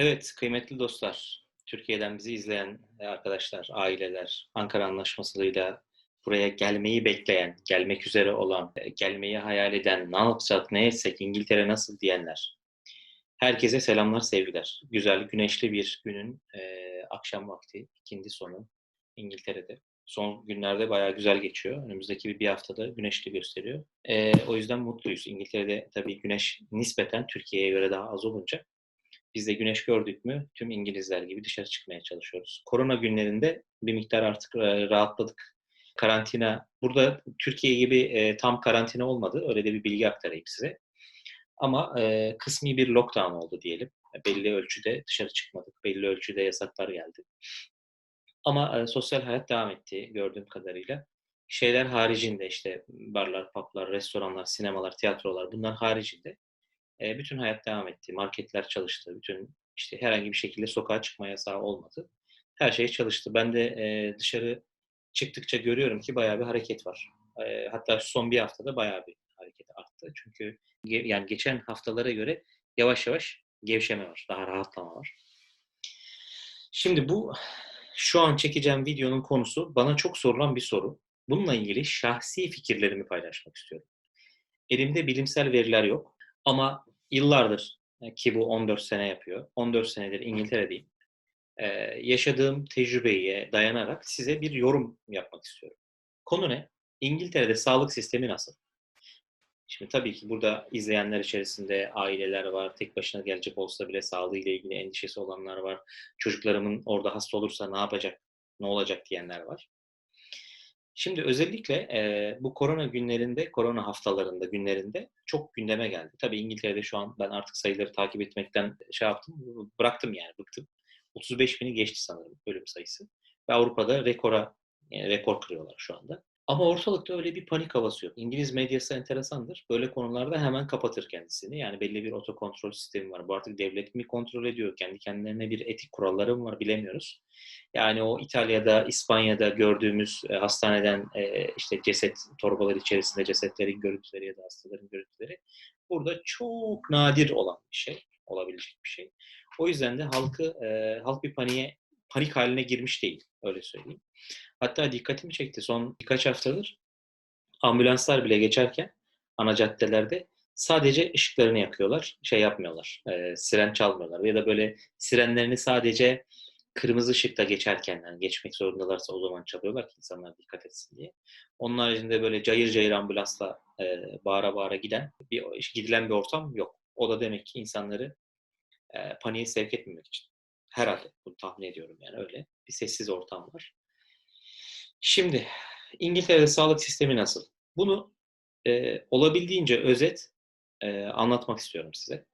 Evet, kıymetli dostlar, Türkiye'den bizi izleyen arkadaşlar, aileler, Ankara Anlaşması'yla buraya gelmeyi bekleyen, gelmek üzere olan, gelmeyi hayal eden, ne yapacak, ne etsek, İngiltere nasıl diyenler. Herkese selamlar, sevgiler. Güzel, güneşli bir günün e, akşam vakti, ikindi sonu İngiltere'de. Son günlerde bayağı güzel geçiyor. Önümüzdeki bir haftada güneşli gösteriyor. E, o yüzden mutluyuz. İngiltere'de tabii güneş nispeten Türkiye'ye göre daha az olunca biz de güneş gördük mü tüm İngilizler gibi dışarı çıkmaya çalışıyoruz. Korona günlerinde bir miktar artık e, rahatladık. Karantina, burada Türkiye gibi e, tam karantina olmadı. Öyle de bir bilgi aktarayım size. Ama e, kısmi bir lockdown oldu diyelim. Belli ölçüde dışarı çıkmadık. Belli ölçüde yasaklar geldi. Ama sosyal hayat devam etti gördüğüm kadarıyla. Şeyler haricinde işte barlar, publar, restoranlar, sinemalar, tiyatrolar bunlar haricinde e, bütün hayat devam etti. Marketler çalıştı. Bütün işte herhangi bir şekilde sokağa çıkma yasağı olmadı. Her şey çalıştı. Ben de e, dışarı çıktıkça görüyorum ki bayağı bir hareket var. E, hatta son bir haftada bayağı bir hareket arttı. Çünkü yani geçen haftalara göre yavaş yavaş gevşeme var. Daha rahatlama var. Şimdi bu şu an çekeceğim videonun konusu bana çok sorulan bir soru. Bununla ilgili şahsi fikirlerimi paylaşmak istiyorum. Elimde bilimsel veriler yok ama yıllardır ki bu 14 sene yapıyor. 14 senedir İngiltere'deyim. Ee, yaşadığım tecrübeye dayanarak size bir yorum yapmak istiyorum. Konu ne? İngiltere'de sağlık sistemi nasıl? Şimdi tabii ki burada izleyenler içerisinde aileler var, tek başına gelecek olsa bile sağlığıyla ilgili endişesi olanlar var. Çocuklarımın orada hasta olursa ne yapacak, ne olacak diyenler var. Şimdi özellikle e, bu korona günlerinde, korona haftalarında, günlerinde çok gündeme geldi. Tabii İngiltere'de şu an ben artık sayıları takip etmekten şey yaptım, bıraktım yani, bıktım. 35 bini geçti sanırım ölüm sayısı. Ve Avrupa'da rekora, yani rekor kırıyorlar şu anda. Ama ortalıkta öyle bir panik havası yok. İngiliz medyası enteresandır. Böyle konularda hemen kapatır kendisini. Yani belli bir otokontrol sistemi var. Bu artık devlet mi kontrol ediyor? Kendi kendilerine bir etik kuralları mı var bilemiyoruz. Yani o İtalya'da, İspanya'da gördüğümüz e, hastaneden e, işte ceset torbaları içerisinde cesetlerin görüntüleri ya da hastaların görüntüleri burada çok nadir olan bir şey, olabilecek bir şey. O yüzden de halkı e, halk bir paniğe panik haline girmiş değil öyle söyleyeyim. Hatta dikkatimi çekti son birkaç haftadır ambulanslar bile geçerken ana caddelerde sadece ışıklarını yakıyorlar. Şey yapmıyorlar. E, siren çalmıyorlar. Ya da böyle sirenlerini sadece kırmızı ışıkta geçerken yani geçmek zorundalarsa o zaman çalıyorlar ki insanlar dikkat etsin diye. Onun haricinde böyle cayır cayır ambulansla e, bağıra bağıra giden bir gidilen bir ortam yok. O da demek ki insanları e, paniğe sevk etmemek için. Herhalde bunu tahmin ediyorum yani öyle. Bir sessiz ortam var. Şimdi İngiltere'de sağlık sistemi nasıl? Bunu e, olabildiğince özet e, anlatmak istiyorum size.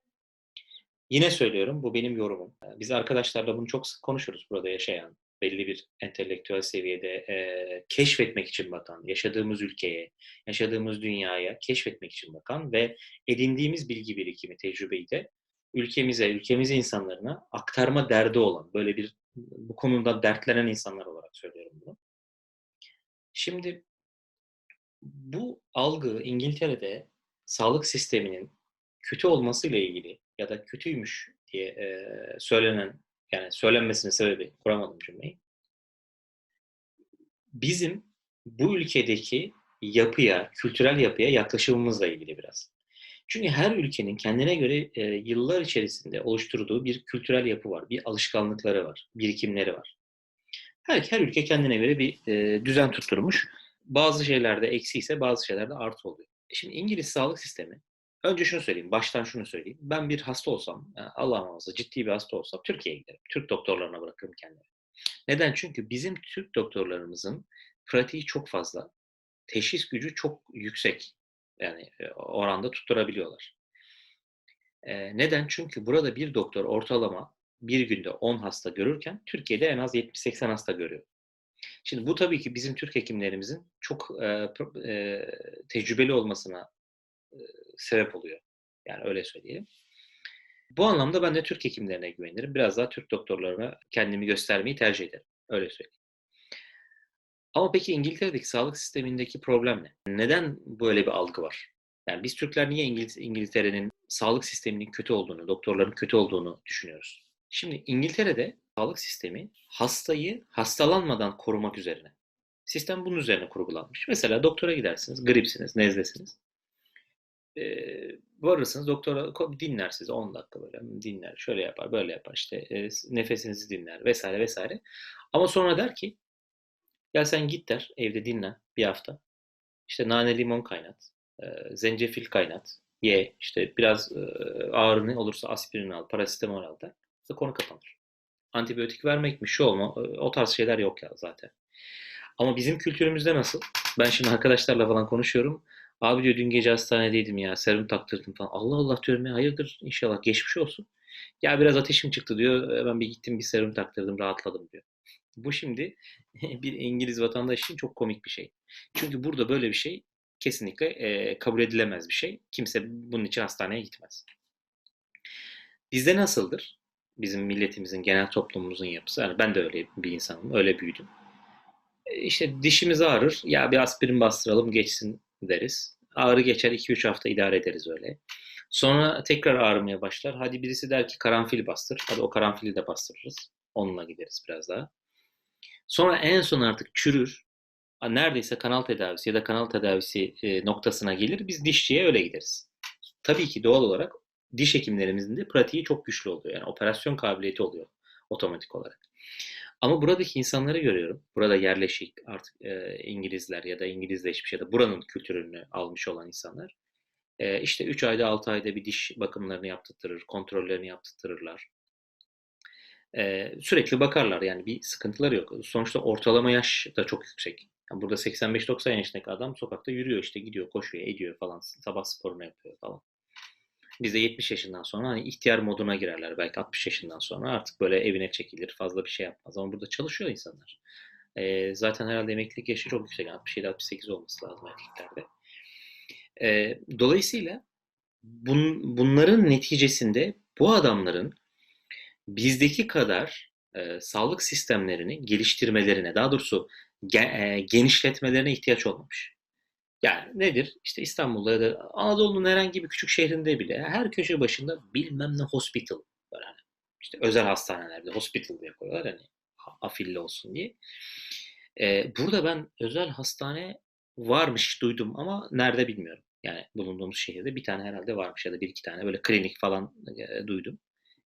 Yine söylüyorum, bu benim yorumum. Biz arkadaşlarla bunu çok sık konuşuruz burada yaşayan, belli bir entelektüel seviyede e, keşfetmek için bakan, yaşadığımız ülkeye, yaşadığımız dünyaya keşfetmek için bakan ve edindiğimiz bilgi birikimi, tecrübeyi de ülkemize, ülkemiz insanlarına aktarma derdi olan, böyle bir bu konuda dertlenen insanlar olarak söylüyorum bunu. Şimdi bu algı İngiltere'de sağlık sisteminin kötü olmasıyla ilgili ya da kötüymüş diye e, söylenen yani söylenmesinin sebebi kuramadım cümleyi. Bizim bu ülkedeki yapıya, kültürel yapıya yaklaşımımızla ilgili biraz. Çünkü her ülkenin kendine göre e, yıllar içerisinde oluşturduğu bir kültürel yapı var, bir alışkanlıkları var, birikimleri var. Her, her ülke kendine göre bir e, düzen tutturmuş. Bazı şeylerde eksi ise bazı şeylerde artı oluyor. Şimdi İngiliz sağlık sistemi, önce şunu söyleyeyim, baştan şunu söyleyeyim. Ben bir hasta olsam, yani Allah muhafaza ciddi bir hasta olsam Türkiye'ye giderim. Türk doktorlarına bırakırım kendimi. Neden? Çünkü bizim Türk doktorlarımızın pratiği çok fazla. Teşhis gücü çok yüksek. Yani e, oranda tutturabiliyorlar. E, neden? Çünkü burada bir doktor ortalama bir günde 10 hasta görürken Türkiye'de en az 70-80 hasta görüyor. Şimdi bu tabii ki bizim Türk hekimlerimizin çok e, e, tecrübeli olmasına e, sebep oluyor. Yani öyle söyleyelim. Bu anlamda ben de Türk hekimlerine güvenirim. Biraz daha Türk doktorlarına kendimi göstermeyi tercih ederim. Öyle söyleyeyim. Ama peki İngiltere'deki sağlık sistemindeki problem ne? Neden böyle bir algı var? Yani biz Türkler niye İngil İngiltere'nin sağlık sisteminin kötü olduğunu, doktorların kötü olduğunu düşünüyoruz? Şimdi İngiltere'de sağlık sistemi hastayı hastalanmadan korumak üzerine. Sistem bunun üzerine kurgulanmış. Mesela doktora gidersiniz, gripsiniz, nezlesiniz. Ee, varırsınız doktora dinler sizi 10 dakika böyle dinler, şöyle yapar, böyle yapar işte e, nefesinizi dinler vesaire vesaire. Ama sonra der ki ya sen git der evde dinlen bir hafta. İşte nane limon kaynat, e, zencefil kaynat, ye işte biraz e, ağrı olursa aspirin al, parasetamol al der. İşte konu kapanır. Antibiyotik vermekmiş şu olma o tarz şeyler yok ya zaten. Ama bizim kültürümüzde nasıl? Ben şimdi arkadaşlarla falan konuşuyorum. Abi diyor dün gece hastanedeydim ya serum taktırdım falan. Allah Allah diyorum ya hayırdır inşallah geçmiş olsun. Ya biraz ateşim çıktı diyor. Ben bir gittim bir serum taktırdım rahatladım diyor. Bu şimdi bir İngiliz vatandaş için çok komik bir şey. Çünkü burada böyle bir şey kesinlikle e, kabul edilemez bir şey. Kimse bunun için hastaneye gitmez. Bizde nasıldır? Bizim milletimizin, genel toplumumuzun yapısı. Yani ben de öyle bir insanım, öyle büyüdüm. E, işte dişimiz ağrır, ya bir aspirin bastıralım geçsin deriz. Ağrı geçer 2-3 hafta idare ederiz öyle. Sonra tekrar ağrımaya başlar. Hadi birisi der ki karanfil bastır. Hadi o karanfili de bastırırız. Onunla gideriz biraz daha. Sonra en son artık çürür. Neredeyse kanal tedavisi ya da kanal tedavisi e, noktasına gelir. Biz dişçiye öyle gideriz. Tabii ki doğal olarak diş hekimlerimizin de pratiği çok güçlü oluyor. Yani operasyon kabiliyeti oluyor otomatik olarak. Ama buradaki insanları görüyorum. Burada yerleşik artık e, İngilizler ya da İngilizleşmiş ya da buranın kültürünü almış olan insanlar. E, işte 3 ayda 6 ayda bir diş bakımlarını yaptırtırır, kontrollerini yaptırtırırlar. E, sürekli bakarlar yani bir sıkıntıları yok. Sonuçta ortalama yaş da çok yüksek. Yani burada 85-90 yaşındaki adam sokakta yürüyor işte gidiyor koşuyor ediyor falan sabah sporunu yapıyor falan. Bizde 70 yaşından sonra hani ihtiyar moduna girerler belki 60 yaşından sonra artık böyle evine çekilir fazla bir şey yapmaz ama burada çalışıyor insanlar. E, zaten herhalde emeklilik yaşı çok yüksek 67-68 olması lazım erkeklerde. E, dolayısıyla bun, bunların neticesinde bu adamların bizdeki kadar e, sağlık sistemlerini geliştirmelerine daha doğrusu ge, genişletmelerine ihtiyaç olmamış. Yani nedir? İşte İstanbul'da ya da Anadolu'nun herhangi bir küçük şehrinde bile her köşe başında bilmem ne hospital var hani. İşte özel hastanelerde hospital diye koyuyorlar hani afilli olsun diye. Ee, burada ben özel hastane varmış duydum ama nerede bilmiyorum. Yani bulunduğumuz şehirde bir tane herhalde varmış ya da bir iki tane böyle klinik falan e, duydum.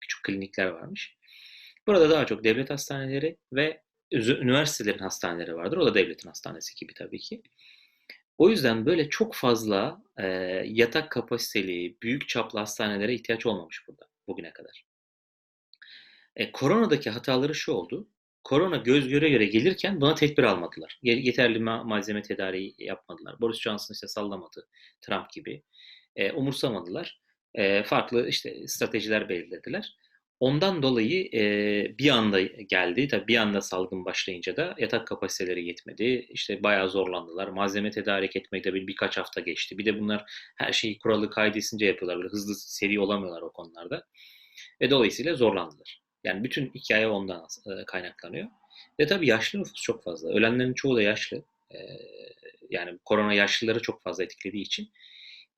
Küçük klinikler varmış. Burada daha çok devlet hastaneleri ve üniversitelerin hastaneleri vardır. O da devletin hastanesi gibi tabii ki. O yüzden böyle çok fazla e, yatak kapasiteli, büyük çaplı hastanelere ihtiyaç olmamış burada bugüne kadar. E, koronadaki hataları şu oldu. Korona göz göre göre gelirken buna tedbir almadılar. Yeterli ma- malzeme tedariği yapmadılar. Boris Johnson işte sallamadı Trump gibi. E, umursamadılar. E, farklı işte stratejiler belirlediler. Ondan dolayı e, bir anda geldi. Tabii bir anda salgın başlayınca da yatak kapasiteleri yetmedi. İşte bayağı zorlandılar. Malzeme tedarik etmekte bir birkaç hafta geçti. Bir de bunlar her şeyi kuralı kaydesince yapıyorlar. Böyle hızlı seri olamıyorlar o konularda. Ve dolayısıyla zorlandılar. Yani bütün hikaye ondan e, kaynaklanıyor. Ve tabii yaşlı nüfus çok fazla. Ölenlerin çoğu da yaşlı. E, yani korona yaşlıları çok fazla etkilediği için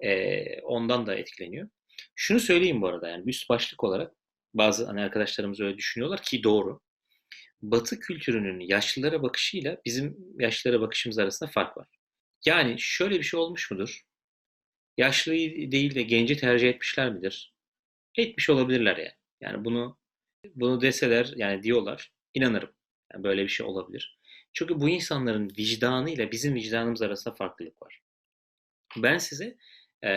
e, ondan da etkileniyor. Şunu söyleyeyim bu arada yani üst başlık olarak bazı hani arkadaşlarımız öyle düşünüyorlar ki doğru. Batı kültürünün yaşlılara bakışıyla bizim yaşlılara bakışımız arasında fark var. Yani şöyle bir şey olmuş mudur? Yaşlıyı değil de genci tercih etmişler midir? Etmiş olabilirler yani. Yani bunu bunu deseler yani diyorlar inanırım. Yani böyle bir şey olabilir. Çünkü bu insanların vicdanıyla bizim vicdanımız arasında farklılık var. Ben size e,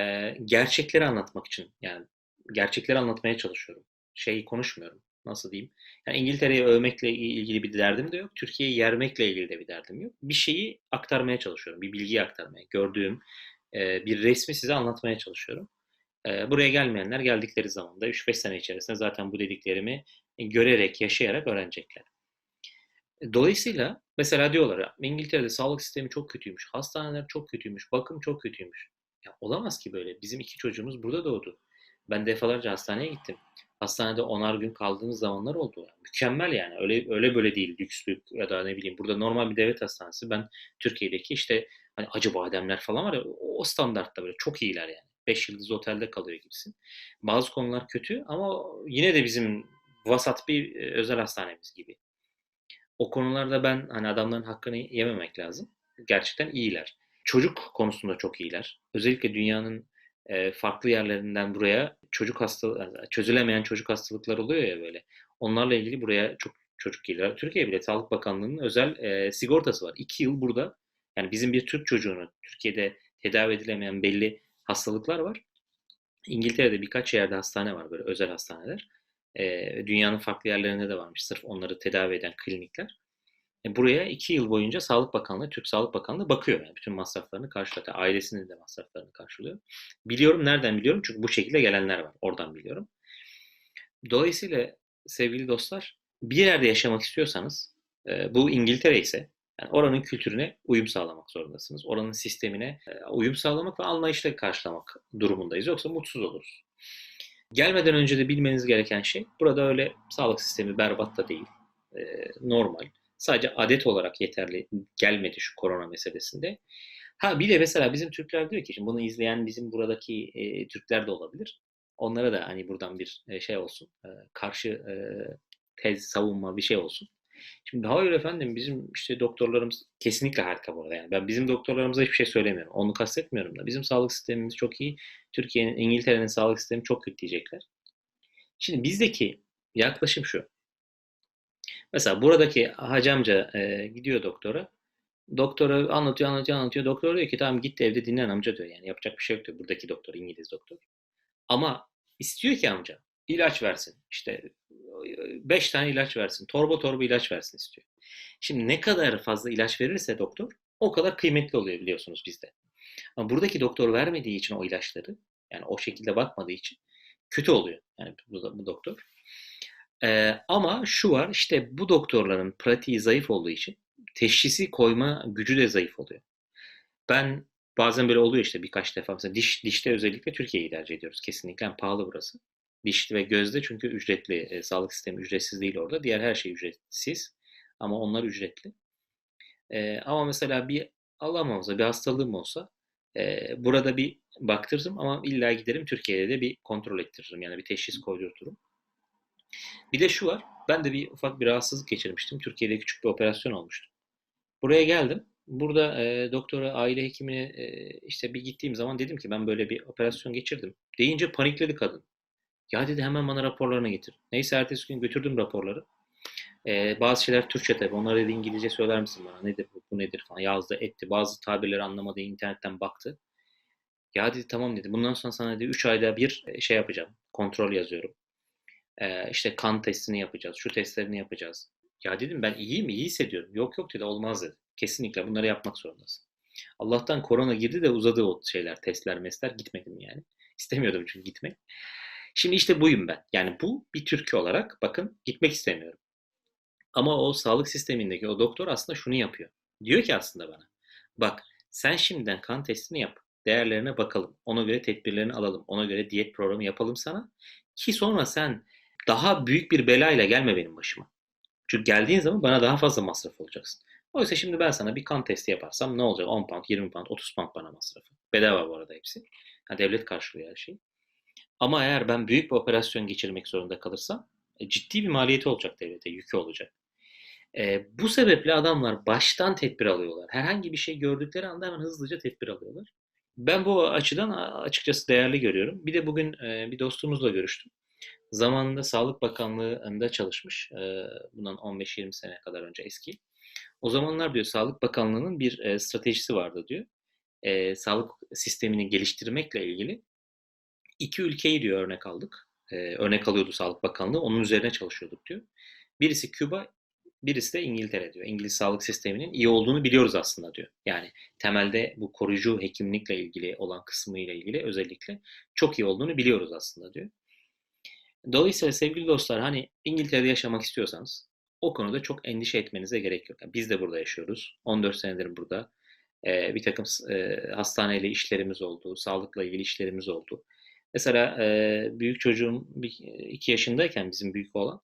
gerçekleri anlatmak için yani gerçekleri anlatmaya çalışıyorum şey konuşmuyorum. Nasıl diyeyim? Yani İngiltere'yi övmekle ilgili bir derdim de yok. Türkiye'yi yermekle ilgili de bir derdim yok. Bir şeyi aktarmaya çalışıyorum. Bir bilgiyi aktarmaya. Gördüğüm bir resmi size anlatmaya çalışıyorum. Buraya gelmeyenler geldikleri zaman da 3-5 sene içerisinde zaten bu dediklerimi görerek, yaşayarak öğrenecekler. Dolayısıyla mesela diyorlar İngiltere'de sağlık sistemi çok kötüymüş, hastaneler çok kötüymüş, bakım çok kötüymüş. Ya olamaz ki böyle. Bizim iki çocuğumuz burada doğdu. Ben defalarca hastaneye gittim hastanede onar gün kaldığımız zamanlar oldu. Mükemmel yani. Öyle öyle böyle değil lükslük ya da ne bileyim burada normal bir devlet hastanesi. Ben Türkiye'deki işte hani acı bademler falan var ya o standartta böyle çok iyiler yani. 5 yıldız otelde kalıyor gibisin. Bazı konular kötü ama yine de bizim vasat bir e, özel hastanemiz gibi. O konularda ben hani adamların hakkını yememek lazım. Gerçekten iyiler. Çocuk konusunda çok iyiler. Özellikle dünyanın e, farklı yerlerinden buraya çocuk hastalığı, çözülemeyen çocuk hastalıkları oluyor ya böyle. Onlarla ilgili buraya çok çocuk geliyor. Türkiye bile Sağlık Bakanlığı'nın özel e, sigortası var. İki yıl burada. Yani bizim bir Türk çocuğunu Türkiye'de tedavi edilemeyen belli hastalıklar var. İngiltere'de birkaç yerde hastane var böyle özel hastaneler. E, dünyanın farklı yerlerinde de varmış sırf onları tedavi eden klinikler. E, buraya iki yıl boyunca Sağlık Bakanlığı, Türk Sağlık Bakanlığı bakıyor. Yani bütün masraflarını karşılıyor. Ailesinin de masraflarını karşılıyor. Biliyorum nereden biliyorum? Çünkü bu şekilde gelenler var. Oradan biliyorum. Dolayısıyla sevgili dostlar bir yerde yaşamak istiyorsanız e, bu İngiltere ise yani oranın kültürüne uyum sağlamak zorundasınız. Oranın sistemine e, uyum sağlamak ve anlayışla karşılamak durumundayız. Yoksa mutsuz oluruz. Gelmeden önce de bilmeniz gereken şey burada öyle sağlık sistemi berbat da değil. Normal. Sadece adet olarak yeterli gelmedi şu korona meselesinde. Ha bir de mesela bizim Türkler diyor ki şimdi bunu izleyen bizim buradaki e, Türkler de olabilir. Onlara da hani buradan bir e, şey olsun. E, karşı e, tez savunma bir şey olsun. Şimdi hayır efendim bizim işte doktorlarımız kesinlikle harika bu arada. Yani ben bizim doktorlarımıza hiçbir şey söylemiyorum. Onu kastetmiyorum da. Bizim sağlık sistemimiz çok iyi. Türkiye'nin, İngiltere'nin sağlık sistemi çok kötü diyecekler. Şimdi bizdeki yaklaşım şu. Mesela buradaki hacamca e, gidiyor doktora. Doktora anlatıyor, anlatıyor, anlatıyor. Doktor diyor ki tamam git evde dinlen amca diyor. Yani yapacak bir şey yok diyor. Buradaki doktor, İngiliz doktor. Ama istiyor ki amca ilaç versin. İşte beş tane ilaç versin. Torba torba ilaç versin istiyor. Şimdi ne kadar fazla ilaç verirse doktor o kadar kıymetli oluyor biliyorsunuz bizde. Ama buradaki doktor vermediği için o ilaçları yani o şekilde bakmadığı için kötü oluyor. Yani bu, bu doktor. Ee, ama şu var işte bu doktorların pratiği zayıf olduğu için teşhisi koyma gücü de zayıf oluyor. Ben bazen böyle oluyor işte birkaç defa mesela diş dişte özellikle Türkiye'yi tercih ediyoruz. Kesinlikle yani pahalı burası. Diş ve gözde çünkü ücretli. E, sağlık sistemi ücretsiz değil orada. Diğer her şey ücretsiz. Ama onlar ücretli. E, ama mesela bir Allah muhafaza bir hastalığım olsa e, burada bir baktırırım ama illa giderim Türkiye'de de bir kontrol ettiririm. Yani bir teşhis koydurturum. Bir de şu var. Ben de bir ufak bir rahatsızlık geçirmiştim. Türkiye'de küçük bir operasyon olmuştu. Buraya geldim. Burada e, doktora, aile hekimine e, işte bir gittiğim zaman dedim ki ben böyle bir operasyon geçirdim. Deyince panikledi kadın. Ya dedi hemen bana raporlarını getir. Neyse ertesi gün götürdüm raporları. Ee, bazı şeyler Türkçe tabii. Onları dedi İngilizce söyler misin bana? Nedir bu, bu nedir falan. Yazdı etti. Bazı tabirleri anlamadı. internetten baktı. Ya dedi tamam dedi. Bundan sonra sana dedi 3 ayda bir e, şey yapacağım. Kontrol yazıyorum. Ee, işte kan testini yapacağız. Şu testlerini yapacağız. Ya dedim ben iyiyim iyi hissediyorum. Yok yok dedi olmaz dedi. Kesinlikle bunları yapmak zorundasın. Allah'tan korona girdi de uzadı o şeyler, testler, mesler gitmedim yani. İstemiyordum çünkü gitmek. Şimdi işte buyum ben. Yani bu bir Türkiye olarak bakın gitmek istemiyorum. Ama o sağlık sistemindeki o doktor aslında şunu yapıyor. Diyor ki aslında bana. Bak sen şimdiden kan testini yap. Değerlerine bakalım. Ona göre tedbirlerini alalım. Ona göre diyet programı yapalım sana. Ki sonra sen daha büyük bir belayla gelme benim başıma. Çünkü geldiğin zaman bana daha fazla masraf olacaksın. Oysa şimdi ben sana bir kan testi yaparsam ne olacak? 10 pound, 20 pound, 30 pound bana masrafı. Bedava bu arada hepsi. Yani devlet karşılıyor her şeyi. Ama eğer ben büyük bir operasyon geçirmek zorunda kalırsam e, ciddi bir maliyeti olacak devlete, yükü olacak. E, bu sebeple adamlar baştan tedbir alıyorlar. Herhangi bir şey gördükleri anda hemen hızlıca tedbir alıyorlar. Ben bu açıdan açıkçası değerli görüyorum. Bir de bugün e, bir dostumuzla görüştüm. Zamanında Sağlık Bakanlığı'nda çalışmış. E, bundan 15-20 sene kadar önce eski. O zamanlar diyor Sağlık Bakanlığı'nın bir e, stratejisi vardı diyor. E, sağlık sistemini geliştirmekle ilgili iki ülkeyi diyor örnek aldık. Ee, örnek alıyordu Sağlık Bakanlığı. Onun üzerine çalışıyorduk diyor. Birisi Küba, birisi de İngiltere diyor. İngiliz sağlık sisteminin iyi olduğunu biliyoruz aslında diyor. Yani temelde bu koruyucu hekimlikle ilgili olan kısmıyla ilgili özellikle çok iyi olduğunu biliyoruz aslında diyor. Dolayısıyla sevgili dostlar hani İngiltere'de yaşamak istiyorsanız o konuda çok endişe etmenize gerek yok. Yani biz de burada yaşıyoruz. 14 senedir burada. Ee, bir takım e, hastaneyle işlerimiz oldu, sağlıkla ilgili işlerimiz oldu. Mesela e, büyük çocuğum bir, iki yaşındayken bizim büyük olan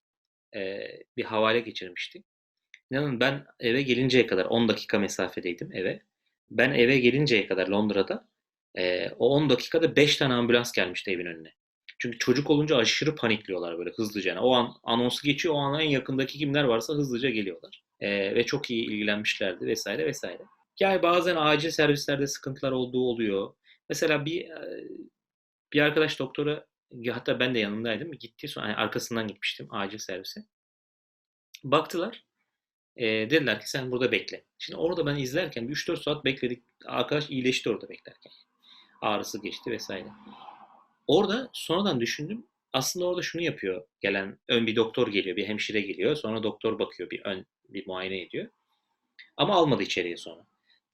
e, bir havale geçirmişti. İnanın ben eve gelinceye kadar 10 dakika mesafedeydim eve. Ben eve gelinceye kadar Londra'da e, o 10 dakikada 5 tane ambulans gelmişti evin önüne. Çünkü çocuk olunca aşırı panikliyorlar böyle hızlıca. Yani o an anonsu geçiyor, o an en yakındaki kimler varsa hızlıca geliyorlar. Ee, ve çok iyi ilgilenmişlerdi vesaire vesaire. Yani bazen acil servislerde sıkıntılar olduğu oluyor. Mesela bir e, bir arkadaş doktora hatta ben de yanındaydım. Gitti sonra yani arkasından gitmiştim acil servise. Baktılar. E, dediler ki sen burada bekle. Şimdi orada ben izlerken bir 3-4 saat bekledik. Arkadaş iyileşti orada beklerken. Ağrısı geçti vesaire. Orada sonradan düşündüm. Aslında orada şunu yapıyor. Gelen ön bir doktor geliyor, bir hemşire geliyor. Sonra doktor bakıyor, bir ön bir muayene ediyor. Ama almadı içeriye sonra.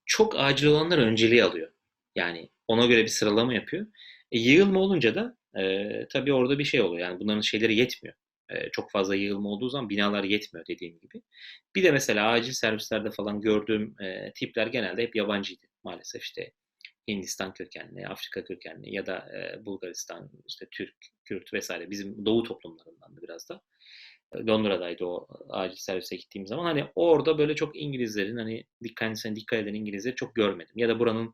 Çok acil olanlar önceliği alıyor. Yani ona göre bir sıralama yapıyor. E, yığılma olunca da e, tabii orada bir şey oluyor. Yani bunların şeyleri yetmiyor. E, çok fazla yığılma olduğu zaman binalar yetmiyor dediğim gibi. Bir de mesela acil servislerde falan gördüğüm e, tipler genelde hep yabancıydı maalesef işte Hindistan kökenli, Afrika kökenli ya da e, Bulgaristan, işte Türk, Kürt vesaire bizim doğu toplumlarından da biraz da. Londra'daydı o acil servise gittiğim zaman. Hani orada böyle çok İngilizlerin hani dikkatine dikkat eden İngilizleri çok görmedim. Ya da buranın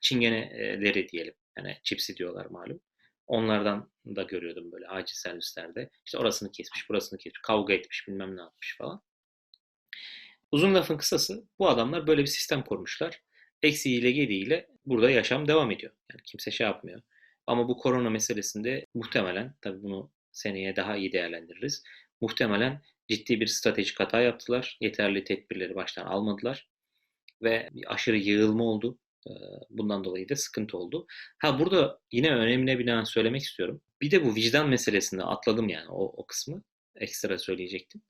çingeneleri diyelim. Yani çipsi diyorlar malum. Onlardan da görüyordum böyle acil servislerde. İşte orasını kesmiş, burasını kesmiş, kavga etmiş, bilmem ne yapmış falan. Uzun lafın kısası bu adamlar böyle bir sistem kurmuşlar. Eksiğiyle gediğiyle burada yaşam devam ediyor. Yani kimse şey yapmıyor. Ama bu korona meselesinde muhtemelen, tabii bunu seneye daha iyi değerlendiririz. Muhtemelen ciddi bir stratejik hata yaptılar. Yeterli tedbirleri baştan almadılar. Ve bir aşırı yığılma oldu. Bundan dolayı da sıkıntı oldu. Ha burada yine önemine binaen söylemek istiyorum. Bir de bu vicdan meselesinde atladım yani o, o kısmı. Ekstra söyleyecektim.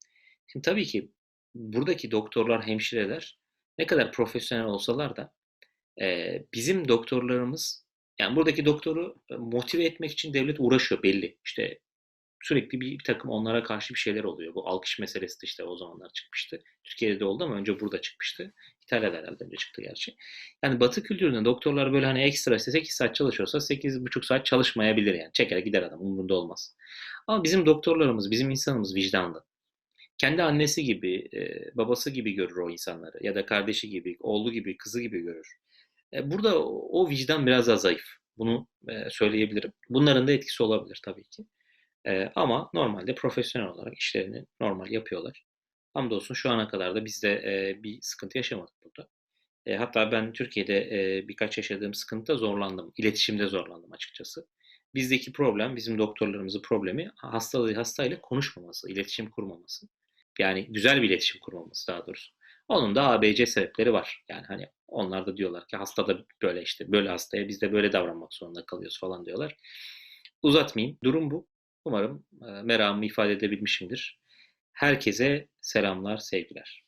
Şimdi tabii ki buradaki doktorlar, hemşireler ne kadar profesyonel olsalar da e, bizim doktorlarımız yani buradaki doktoru motive etmek için devlet uğraşıyor belli. İşte sürekli bir, bir takım onlara karşı bir şeyler oluyor. Bu alkış meselesi de işte o zamanlar çıkmıştı. Türkiye'de de oldu ama önce burada çıkmıştı. İtalya'da herhalde önce çıktı gerçi. Yani batı kültüründe doktorlar böyle hani ekstra işte 8 saat çalışıyorsa 8,5 saat çalışmayabilir yani. Çeker gider adam umurunda olmaz. Ama bizim doktorlarımız, bizim insanımız vicdanlı. Kendi annesi gibi, babası gibi görür o insanları. Ya da kardeşi gibi, oğlu gibi, kızı gibi görür. Burada o vicdan biraz daha zayıf. Bunu söyleyebilirim. Bunların da etkisi olabilir tabii ki. Ama normalde profesyonel olarak işlerini normal yapıyorlar. Hamdolsun şu ana kadar da biz de bir sıkıntı yaşamadık burada. Hatta ben Türkiye'de birkaç yaşadığım sıkıntıda zorlandım. İletişimde zorlandım açıkçası. Bizdeki problem, bizim doktorlarımızın problemi hastalığı hastayla konuşmaması, iletişim kurmaması. Yani güzel bir iletişim kurmaması daha doğrusu. Onun da ABC sebepleri var. Yani hani onlar da diyorlar ki hasta da böyle işte böyle hastaya biz de böyle davranmak zorunda kalıyoruz falan diyorlar. Uzatmayayım. Durum bu. Umarım meramımı ifade edebilmişimdir. Herkese selamlar, sevgiler.